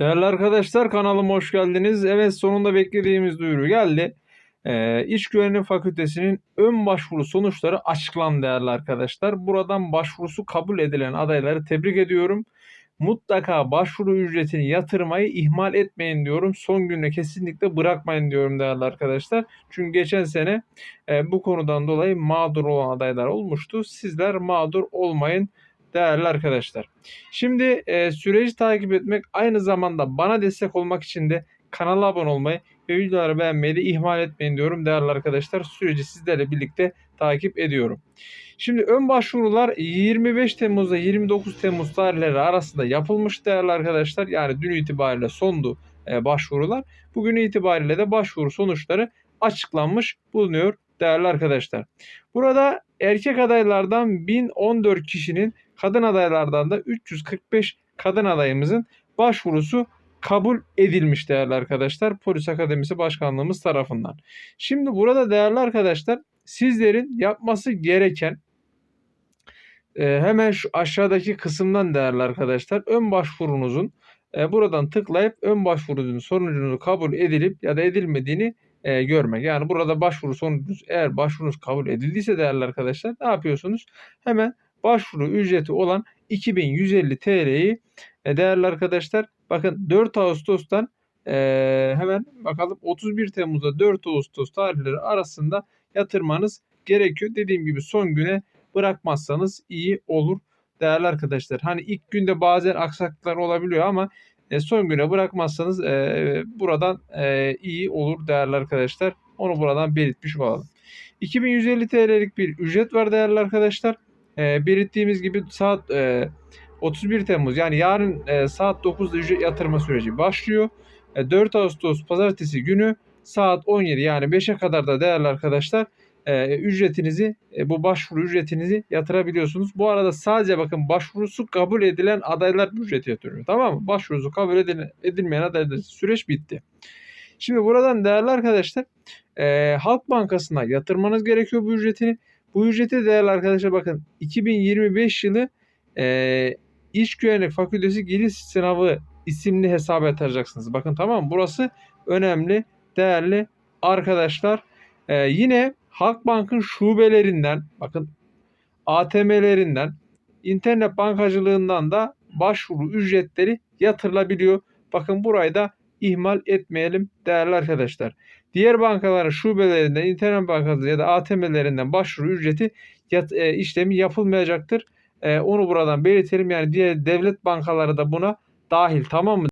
Değerli arkadaşlar kanalıma hoş geldiniz. Evet sonunda beklediğimiz duyuru geldi. Ee, İş Güvenliği Fakültesinin ön başvuru sonuçları açıklandı değerli arkadaşlar. Buradan başvurusu kabul edilen adayları tebrik ediyorum. Mutlaka başvuru ücretini yatırmayı ihmal etmeyin diyorum. Son gününe kesinlikle bırakmayın diyorum değerli arkadaşlar. Çünkü geçen sene e, bu konudan dolayı mağdur olan adaylar olmuştu. Sizler mağdur olmayın değerli arkadaşlar. Şimdi e, süreci takip etmek aynı zamanda bana destek olmak için de kanala abone olmayı ve videoları beğenmeyi de ihmal etmeyin diyorum değerli arkadaşlar. Süreci sizlerle birlikte takip ediyorum. Şimdi ön başvurular 25 Temmuz'da 29 Temmuz tarihleri arasında yapılmış değerli arkadaşlar. Yani dün itibariyle sondu e, başvurular. Bugün itibariyle de başvuru sonuçları açıklanmış bulunuyor değerli arkadaşlar. Burada erkek adaylardan 1014 kişinin kadın adaylardan da 345 kadın adayımızın başvurusu kabul edilmiş değerli arkadaşlar. Polis Akademisi Başkanlığımız tarafından. Şimdi burada değerli arkadaşlar sizlerin yapması gereken e, hemen şu aşağıdaki kısımdan değerli arkadaşlar ön başvurunuzun e, buradan tıklayıp ön başvurunuzun sonucunu kabul edilip ya da edilmediğini e, görmek. Yani burada başvuru sonucunuz eğer başvurunuz kabul edildiyse değerli arkadaşlar ne yapıyorsunuz? Hemen başvuru ücreti olan 2150 TL'yi e, değerli arkadaşlar bakın 4 Ağustos'tan e, hemen bakalım 31 Temmuz'da 4 Ağustos tarihleri arasında yatırmanız gerekiyor. Dediğim gibi son güne bırakmazsanız iyi olur değerli arkadaşlar. Hani ilk günde bazen aksaklıklar olabiliyor ama e, son güne bırakmazsanız e, buradan e, iyi olur değerli arkadaşlar. Onu buradan belirtmiş olalım. 2150 TL'lik bir ücret var değerli arkadaşlar. E, belirttiğimiz gibi saat e, 31 Temmuz yani yarın e, saat 9'da ücret yatırma süreci başlıyor. E, 4 Ağustos pazartesi günü saat 17 yani 5'e kadar da değerli arkadaşlar e, ücretinizi e, bu başvuru ücretinizi yatırabiliyorsunuz. Bu arada sadece bakın başvurusu kabul edilen adaylar ücreti yatırıyor. Tamam mı? Başvurusu kabul edilen, edilmeyen adaylar süreç bitti. Şimdi buradan değerli arkadaşlar e, Halk Bankası'na yatırmanız gerekiyor bu ücretini. Bu ücreti değerli arkadaşlar bakın 2025 yılı e, İş Güvenlik Fakültesi Giriş Sınavı isimli hesaba yatıracaksınız. Bakın tamam mı? Burası önemli, değerli arkadaşlar. E, yine Halkbank'ın şubelerinden bakın ATM'lerinden internet bankacılığından da başvuru ücretleri yatırılabiliyor. Bakın burayı da ihmal etmeyelim değerli arkadaşlar. Diğer bankaların şubelerinden, internet bankası ya da ATM'lerinden başvuru ücreti yat, e, işlemi yapılmayacaktır. E, onu buradan belirtelim. Yani diğer devlet bankaları da buna dahil tamam mı?